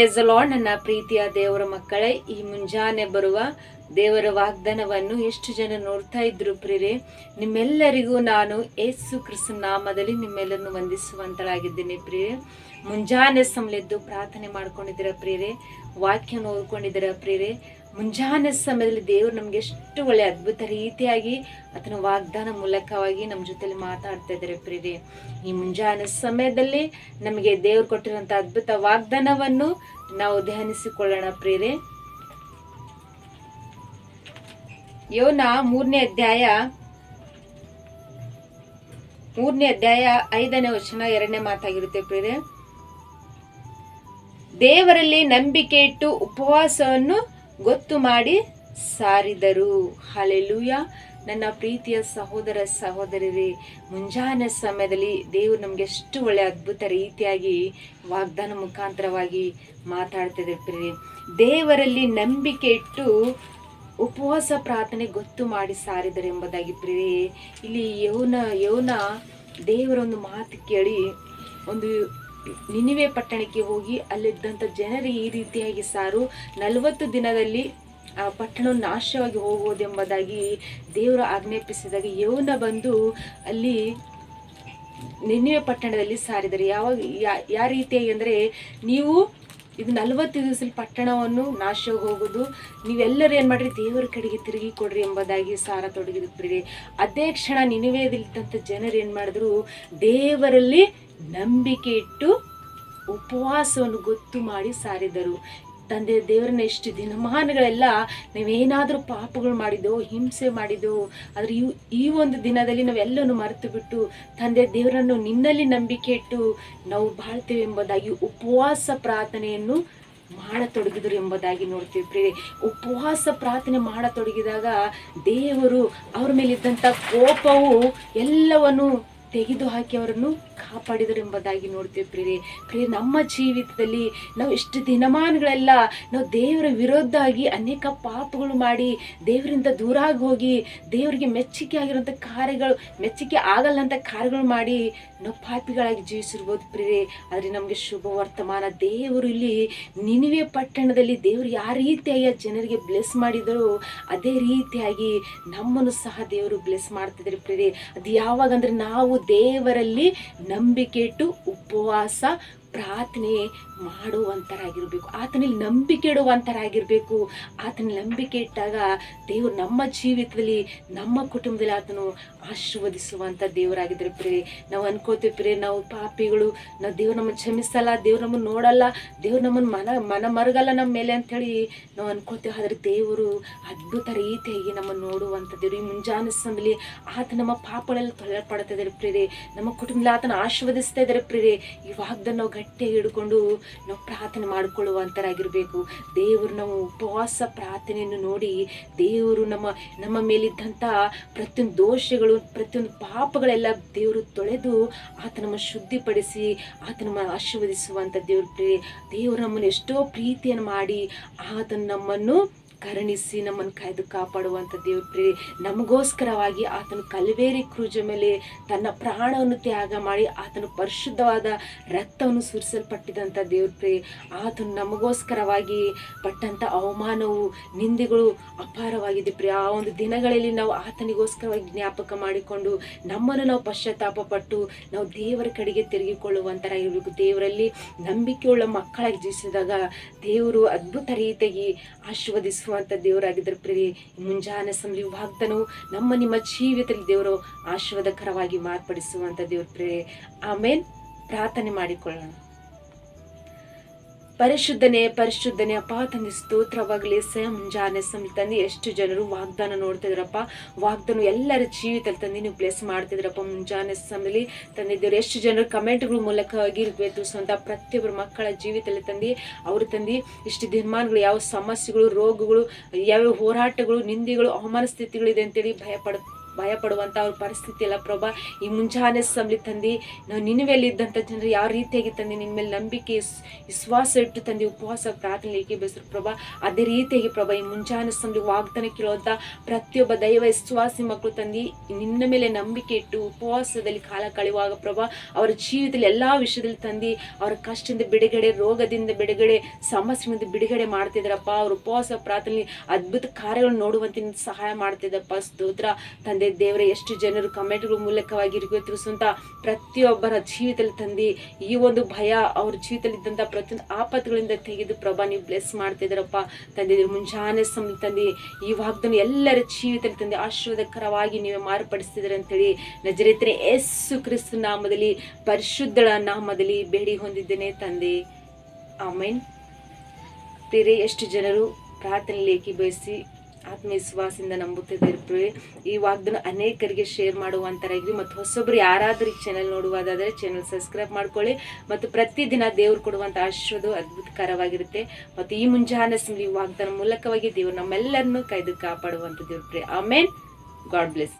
Praise lord ನನ್ನ ಪ್ರೀತಿಯ ದೇವರ ಮಕ್ಕಳೇ, ಈ ಮುಂಜಾನೆ ಬರುವ ದೇವರ ವಾಗ್ದಾನವನ್ನು ಎಷ್ಟು ಜನ ನೋಡ್ತಾ ಇದ್ರು ಪ್ರಿಯರೇ, ನಿಮ್ಮೆಲ್ಲರಿಗೂ ನಾನು ಏಸು ಕ್ರಿಸ್ತ ನಾಮದಲ್ಲಿ ನಿಮ್ಮೆಲ್ಲರನ್ನು ವಂದಿಸುವಂತಳಾಗಿದ್ದೇನೆ ಪ್ರಿಯರೇ. ಮುಂಜಾನೆ ಸಮಲೆದ್ದು ಪ್ರಾರ್ಥನೆ ಮಾಡ್ಕೊಂಡಿದ್ದೀರ ಪ್ರಿಯರೇ, ವಾಕ್ಯ ನೋಡ್ಕೊಂಡಿದ್ದೀರ ಪ್ರಿಯರೇ ಮುಂಜಾನೆ ಸಮಯದಲ್ಲಿ ದೇವರು ನಮ್ಗೆ ಎಷ್ಟು ಒಳ್ಳೆ ಅದ್ಭುತ ರೀತಿಯಾಗಿ ಆತನ ವಾಗ್ದಾನ ಮೂಲಕವಾಗಿ ನಮ್ಮ ಜೊತೆಲಿ ಮಾತಾಡ್ತಾ ಇದ್ದಾರೆ ಪ್ರೀತಿ ಈ ಮುಂಜಾನೆ ಸಮಯದಲ್ಲಿ ನಮಗೆ ದೇವರು ಕೊಟ್ಟಿರುವಂತ ಅದ್ಭುತ ವಾಗ್ದಾನವನ್ನು ನಾವು ಧ್ಯಾನಿಸಿಕೊಳ್ಳೋಣ ಪ್ರೀರೆ ಯೋನ ಮೂರನೇ ಅಧ್ಯಾಯ ಮೂರನೇ ಅಧ್ಯಾಯ ಐದನೇ ವಚನ ಎರಡನೇ ಮಾತಾಗಿರುತ್ತೆ ಪ್ರೀರೆ ದೇವರಲ್ಲಿ ನಂಬಿಕೆ ಇಟ್ಟು ಉಪವಾಸವನ್ನು ಗೊತ್ತು ಮಾಡಿ ಸಾರಿದರು. ಹಲೆಲೂಯ ನನ್ನ ಪ್ರೀತಿಯ ಸಹೋದರ ಸಹೋದರರೇ, ಮುಂಜಾನೆ ಸಮಯದಲ್ಲಿ ದೇವರು ನಮಗೆ ಎಷ್ಟು ಒಳ್ಳೆ ಅದ್ಭುತ ರೀತಿಯಾಗಿ ವಾಗ್ದಾನ ಮುಖಾಂತರವಾಗಿ ಮಾತಾಡ್ತಿದ್ರು ದೇವರಲ್ಲಿ ನಂಬಿಕೆ ಇಟ್ಟು ಉಪವಾಸ ಪ್ರಾರ್ಥನೆ ಗೊತ್ತು ಮಾಡಿ ಸಾರಿದರು ಎಂಬುದಾಗಿ ಪ್ರಿಯರೇ. ಇಲ್ಲಿ ಯೌನ ಯೌನ ದೇವರ ಒಂದು ಮಾತು ಕೇಳಿ ಒಂದು ನಿನಿವೆ ಪಟ್ಟಣಕ್ಕೆ ಹೋಗಿ ಅಲ್ಲಿದ್ದಂಥ ಜನರು ಈ ರೀತಿಯಾಗಿ ಸಾರು ನಲವತ್ತು ದಿನದಲ್ಲಿ, ಆ, ಪಟ್ಟಣ ನಾಶವಾಗಿ ಹೋಗುವುದೆಂಬುದಾಗಿ ದೇವರು ಆಜ್ಞಾಪಿಸಿದಾಗ ಯೌನ ಬಂದು ಅಲ್ಲಿ ನಿನ್ನೆ ಪಟ್ಟಣದಲ್ಲಿ ಸಾರಿದರು. ಯಾವಾಗ ಯಾವ ರೀತಿಯಾಗಿ ಅಂದರೆ ನೀವು ಇದು ನಲವತ್ತು ದಿವಸದಲ್ಲಿ ಪಟ್ಟಣವನ್ನು ನಾಶ ಹೋಗೋದು ನೀವೆಲ್ಲರೂ ಏನು ಮಾಡ್ರಿ, ದೇವರ ಕಡೆಗೆ ತಿರುಗಿ ಕೊಡ್ರಿ ಎಂಬುದಾಗಿ ಸಾರ ತೊಡಗಿದ್ರಿ ಅದೇ ಕ್ಷಣ ನಿನವೇದಿಲ್ದಂಥ ಜನರು ಏನು ಮಾಡಿದ್ರು, ದೇವರಲ್ಲಿ ನಂಬಿಕೆ ಇಟ್ಟು ಉಪವಾಸವನ್ನು ಗೊತ್ತು ಮಾಡಿ ಸಾರಿದರು. ತಂದೆ ದೇವರನ್ನ ಎಷ್ಟು ದಿನಮಾನಗಳೆಲ್ಲ ನಾವೇನಾದರೂ ಪಾಪಗಳು ಮಾಡಿದ್ದೋ, ಹಿಂಸೆ ಮಾಡಿದ್ದೋ, ಆದರೆ ಈ ಈ ಒಂದು ದಿನದಲ್ಲಿ ನಾವೆಲ್ಲವನ್ನು ಮರೆತು ಬಿಟ್ಟು ತಂದೆ ದೇವರನ್ನು ನಿನ್ನಲ್ಲಿ ನಂಬಿಕೆ ಇಟ್ಟು ನಾವು ಬಾಳ್ತೇವೆ ಎಂಬುದಾಗಿ ಉಪವಾಸ ಪ್ರಾರ್ಥನೆಯನ್ನು ಮಾಡತೊಡಗಿದರು ಎಂಬುದಾಗಿ ನೋಡ್ತೀವಿ ಪ್ರೇ ಉಪವಾಸ ಪ್ರಾರ್ಥನೆ ಮಾಡತೊಡಗಿದಾಗ ದೇವರು ಅವ್ರ ಮೇಲಿದ್ದಂಥ ಕೋಪವು ಎಲ್ಲವನ್ನು ತೆಗೆದು ಹಾಕಿ ಅವರನ್ನು ಕಾಪಾಡಿದರು ಎಂಬುದಾಗಿ ನೋಡ್ತೀವಿ ಪ್ರೀತಿ ಪ್ರಿಯ ನಮ್ಮ ಜೀವಿತದಲ್ಲಿ ನಾವು ಎಷ್ಟು ದಿನಮಾನಗಳೆಲ್ಲ ನಾವು ದೇವರ ವಿರೋಧ ಆಗಿ ಅನೇಕ ಪಾಪಗಳು ಮಾಡಿ ದೇವರಿಂದ ದೂರ ಆಗಿ ಹೋಗಿ ದೇವರಿಗೆ ಮೆಚ್ಚುಗೆ ಆಗಿರುವಂಥ ಕಾರ್ಯಗಳು, ಮೆಚ್ಚುಗೆ ಆಗಲ್ಲಂಥ ಕಾರ್ಯಗಳು ಮಾಡಿ ನಾವು ಪಾಪಿಗಳಾಗಿ ಜೀವಿಸಿರ್ಬೋದು ಪ್ರೀತಿ ಆದರೆ ನಮಗೆ ಶುಭ ವರ್ತಮಾನ ದೇವರು ಇಲ್ಲಿ ನಿನಿವೆ ಪಟ್ಟಣದಲ್ಲಿ ದೇವರು ಯಾವ ರೀತಿಯಾಗಿ ಆ ಜನರಿಗೆ ಬ್ಲೆಸ್ ಮಾಡಿದರು ಅದೇ ರೀತಿಯಾಗಿ ನಮ್ಮನ್ನು ಸಹ ದೇವರು ಬ್ಲೆಸ್ ಮಾಡ್ತಿದ್ರು ಪ್ರೀತಿ ಅದು ಯಾವಾಗ ಅಂದ್ರೆ ನಾವು ದೇವರಲ್ಲಿ ಇಟ್ಟು ಉಪವಾಸ ಪ್ರಾರ್ಥನೆ ಮಾಡುವಂಥರಾಗಿರಬೇಕು ಆತನಲ್ಲಿ ನಂಬಿಕೆ ಇಡುವಂಥರಾಗಿರಬೇಕು ಆತನ ನಂಬಿಕೆ ಇಟ್ಟಾಗ ದೇವರು ನಮ್ಮ ಜೀವಿತದಲ್ಲಿ, ನಮ್ಮ ಕುಟುಂಬದಲ್ಲಿ ಆತನು ಆಶೀರ್ವದಿಸುವಂಥ ದೇವರಾಗಿದ್ದರೆ ಪ್ರೇ ನಾವು ಅನ್ಕೋತೀವಿ ಪ್ರೇ ನಾವು ಪಾಪಿಗಳು, ನಾವು ದೇವ್ರು ನಮ್ಮನ್ನು ಕ್ಷಮಿಸಲ್ಲ, ದೇವ್ರು ನಮ್ಮನ್ನು ನೋಡಲ್ಲ, ದೇವ್ರು ನಮ್ಮನ್ನು ಮನ ಮನ ಮರಗಲ್ಲ ನಮ್ಮ ಮೇಲೆ ಅಂಥೇಳಿ ನಾವು ಅನ್ಕೋತೀವಿ. ಆದರೆ ದೇವರು ಅದ್ಭುತ ರೀತಿಯಾಗಿ ನಮ್ಮನ್ನು ನೋಡುವಂಥ ದೇವರು. ಈ ಮುಂಜಾನೆ ಸಮಯದಲ್ಲಿ ಆತ ನಮ್ಮ ಪಾಪಗಳೆಲ್ಲ ತೊಳೆಯಲ್ಪಡ್ತಾ ಇದ್ದಾರೆ ಪ್ರೇರೆ ನಮ್ಮ ಕುಟುಂಬದಲ್ಲಿ ಆತನ ಆಶೀರ್ವದಿಸ್ತಾ ಇದ್ದಾರೆ ಪ್ರೇರೆ ಇವಾಗ ನಾವು ಗಟ್ಟಿಯಾಗಿ ಹಿಡ್ಕೊಂಡು ನಾವು ಪ್ರಾರ್ಥನೆ ಮಾಡಿಕೊಳ್ಳುವಂತರಾಗಿರ್ಬೇಕು. ದೇವರು ನಾವು ಉಪವಾಸ ಪ್ರಾರ್ಥನೆಯನ್ನು ನೋಡಿ ದೇವರು ನಮ್ಮ ನಮ್ಮ ಮೇಲಿದ್ದಂಥ ಪ್ರತಿಯೊಂದು ದೋಷಗಳು, ಪ್ರತಿಯೊಂದು ಪಾಪಗಳೆಲ್ಲ ದೇವರು ತೊಳೆದು ಆತ ನಮ್ಮ ಶುದ್ಧಿಪಡಿಸಿ ಆತ ನಮ್ಮ ಆಶೀರ್ವದಿಸುವಂಥ ದೇವ್ರ ಪ್ರೀ ದೇವರು ನಮ್ಮನ್ನು ಎಷ್ಟೋ ಪ್ರೀತಿಯನ್ನು ಮಾಡಿ ಆತನು ನಮ್ಮನ್ನು ಕರುಣಿಸಿ ನಮ್ಮನ್ನು ಕಾಯ್ದು ಕಾಪಾಡುವಂಥ ದೇವ್ರ ಪ್ರೇ, ನಮಗೋಸ್ಕರವಾಗಿ ಆತನು ಕಲ್ವೇರಿ ಕ್ರೂಜ ಮೇಲೆ ತನ್ನ ಪ್ರಾಣವನ್ನು ತ್ಯಾಗ ಮಾಡಿ ಆತನು ಪರಿಶುದ್ಧವಾದ ರಕ್ತವನ್ನು ಸುರಿಸಲ್ಪಟ್ಟಿದಂಥ ದೇವ್ರ ಪ್ರೇ, ಆತನು ನಮಗೋಸ್ಕರವಾಗಿ ಪಟ್ಟಂಥ ಅವಮಾನವು, ನಿಂದೆಗಳು ಅಪಾರವಾಗಿದೆ ಪ್ರಿಯ ಆ ಒಂದು ದಿನಗಳಲ್ಲಿ ನಾವು ಆತನಿಗೋಸ್ಕರವಾಗಿ ಜ್ಞಾಪಕ ಮಾಡಿಕೊಂಡು ನಮ್ಮನ್ನು ನಾವು ಪಶ್ಚಾತ್ತಾಪ ಪಟ್ಟು ನಾವು ದೇವರ ಕಡೆಗೆ ತಿರುಗಿಕೊಳ್ಳುವಂತರಾಗಿರ್ಬೇಕು ದೇವರಲ್ಲಿ ನಂಬಿಕೆಯುಳ್ಳ ಮಕ್ಕಳಾಗಿ ಜೀವಿಸಿದಾಗ ದೇವರು ಅದ್ಭುತ ರೀತಿಯಾಗಿ ಆಶೀರ್ವದಿಸುವಂಥ ದೇವರಾಗಿದ್ದರು ಪ್ರಿಯ ಮುಂಜಾನೆ ಸಂಧಿ ವಾಗ್ದನು ನಮ್ಮ ನಿಮ್ಮ ಜೀವಿತದಲ್ಲಿ ದೇವರು ಆಶೀರ್ವಾದಕರವಾಗಿ ಮಾರ್ಪಡಿಸುವಂತ ದೇವ್ರ ಪ್ರಿಯ ಆಮೇಲೆ ಪ್ರಾರ್ಥನೆ ಮಾಡಿಕೊಳ್ಳೋಣ. ಪರಿಶುದ್ಧನೆ, ಪರಿಶುದ್ಧನೇ, ಅಪ್ಪ ತಂದೆ, ಸ್ತೋತ್ರವಾಗಲಿ ಸ ಮುಂಜಾನೆ ತಂದೆ, ಎಷ್ಟು ಜನರು ವಾಗ್ದಾನ ನೋಡ್ತಿದ್ರಪ್ಪ. ವಾಗ್ದಾನ ಎಲ್ಲರ ಜೀವಿತದಲ್ಲಿ ತಂದೆ ನೀವು ಪ್ಲೇಸ್ ಮಾಡ್ತಿದ್ರಪ್ಪ. ಮುಂಜಾನೆ ಸಮಯದಲ್ಲಿ ತಂದೆ ಎಷ್ಟು ಜನರು ಕಮೆಂಟ್ಗಳ ಮೂಲಕವಾಗಿ ಸ್ವಂತ ಪ್ರತಿಯೊಬ್ಬರ ಮಕ್ಕಳ ಜೀವಿತದಲ್ಲಿ ತಂದು, ಅವರು ತಂದು, ಇಷ್ಟು ದಿನಮಾನಗಳು ಯಾವ ಸಮಸ್ಯೆಗಳು, ರೋಗಗಳು, ಯಾವ್ಯಾವ ಹೋರಾಟಗಳು, ನಿಂದೆಗಳು, ಅವಮಾನ ಸ್ಥಿತಿಗಳಿದೆ ಅಂತೇಳಿ ಭಯ ಪಡ ಭಯ ಪಡುವಂಥ ಅವ್ರ ಪರಿಸ್ಥಿತಿ ಎಲ್ಲ ಪ್ರಭಾ. ಈ ಮುಂಜಾನೆ ಸಮಲಿ ತಂದು, ನಾವು ಮೇಲೆ ಇದ್ದಂಥ ಜನರು ಯಾವ ರೀತಿಯಾಗಿ ತಂದು ನಿನ್ನ ಮೇಲೆ ನಂಬಿಕೆ ವಿಶ್ವಾಸ ಇಟ್ಟು ತಂದಿ ಉಪವಾಸ ಪ್ರಾರ್ಥನೆ ಬೇಸರು ಪ್ರಭಾ. ಅದೇ ರೀತಿಯಾಗಿ ಪ್ರಭಾ, ಈ ಮುಂಜಾನೆ ಸಮಲಿ ವಾಗ್ದಾನ ಕೇಳುವಂಥ ಪ್ರತಿಯೊಬ್ಬ ದೈವ ವಿಶ್ವಾಸಿ ಮಕ್ಕಳು ತಂದು, ನಿನ್ನ ಮೇಲೆ ನಂಬಿಕೆ ಇಟ್ಟು ಉಪವಾಸದಲ್ಲಿ ಕಾಲ ಕಳೆಯುವಾಗ ಪ್ರಭಾ, ಅವರ ಜೀವಿತದಲ್ಲಿ ಎಲ್ಲಾ ವಿಷಯದಲ್ಲಿ ತಂದು, ಅವರ ಕಷ್ಟದಿಂದ ಬಿಡುಗಡೆ, ರೋಗದಿಂದ ಬಿಡುಗಡೆ ಸಮಸ್ಯೆಯಿಂದ ಬಿಡುಗಡೆ ಮಾಡ್ತಿದ್ರಪ್ಪ ಅವ್ರ ಉಪವಾಸ ಪ್ರಾರ್ಥನೆ ಅದ್ಭುತ ಕಾರ್ಯಗಳನ್ನು ನೋಡುವಂತೆ ಸಹಾಯ ಮಾಡ್ತಿದ್ದಪ್ಪ ಸ್ತೋತ್ರ ತಂದೆ ದೇವರೇ, ಎಷ್ಟು ಜನರು ಕಮೆಂಟ್ಗಳ ಮೂಲಕವಾಗಿ ತಿಳಿಸುವಂತ ಪ್ರತಿಯೊಬ್ಬರ ಜೀವಿತದಲ್ಲಿ ತಂದು, ಈ ಒಂದು ಭಯ ಅವ್ರ ಜೀವಿತದಲ್ಲಿ ಇದ್ದಂತ ಪ್ರತಿಯೊಂದು ಆಪತ್ತುಗಳಿಂದ ತೆಗೆದು ಪ್ರಭಾ ನೀವು ಬ್ಲೆಸ್ ಮಾಡ್ತಿದ್ದೀರಪ್ಪ ತಂದಿದ್ರು ಮುಂಜಾನೆ ಸಮಯ ತಂದು, ಈ ವಾಗ್ದನ್ನು ಎಲ್ಲರ ಜೀವಿತದಲ್ಲಿ ತಂದೆ, ಆಶೀರ್ವಾದಕರವಾಗಿ ನೀವೇ ಮಾರ್ಪಡಿಸ್ತಿದ್ದೀರ ಅಂತೇಳಿ ನಜರೇತ್ರೆ ಯೇಸು ಕ್ರಿಸ್ತು ನಾಮದಲ್ಲಿ, ಪರಿಶುದ್ಧಳ ನಾಮದಲ್ಲಿ ಬೇಡಿ ಹೊಂದಿದ್ದೇನೆ ತಂದೆ. ಆಮೇನ್. ಬೇರೆ ಎಷ್ಟು ಜನರು ಪ್ರಾರ್ಥನೆಯಲ್ಲಿ ಏಕೀಭವಿಸಿ ಆತ್ಮವಿಶ್ವಾಸದಿಂದ ನಂಬುತ್ತಿದ್ದಿರ್ತೀವಿ ಈ ವಾಗ್ದನ ಅನೇಕರಿಗೆ ಶೇರ್ ಮಾಡುವಂತರಾಗ್ರಿ ಮತ್ತು ಹೊಸೊಬ್ರು ಯಾರಾದ್ರೂ ಈ ಚಾನೆಲ್ ನೋಡುವುದಾದರೆ ಚಾನೆಲ್ ಸಬ್ಸ್ಕ್ರೈಬ್ ಮಾಡ್ಕೊಳ್ಳಿ ಮತ್ತು ಪ್ರತಿದಿನ ದೇವ್ರು ಕೊಡುವಂಥ ಆಶೀರ್ವಾದ ಅದ್ಭುತಕರವಾಗಿರುತ್ತೆ. ಮತ್ತು ಈ ಮುಂಜಾನೆ ವಾಗ್ದಾನ ಮೂಲಕವಾಗಿ ದೇವರು ನಮ್ಮೆಲ್ಲರನ್ನೂ ಕೈದು ಕಾಪಾಡುವಂಥ ದೇವ್ರು. ಆಮೇನ್ ಗಾಡ್ ಬ್ಲೆಸ್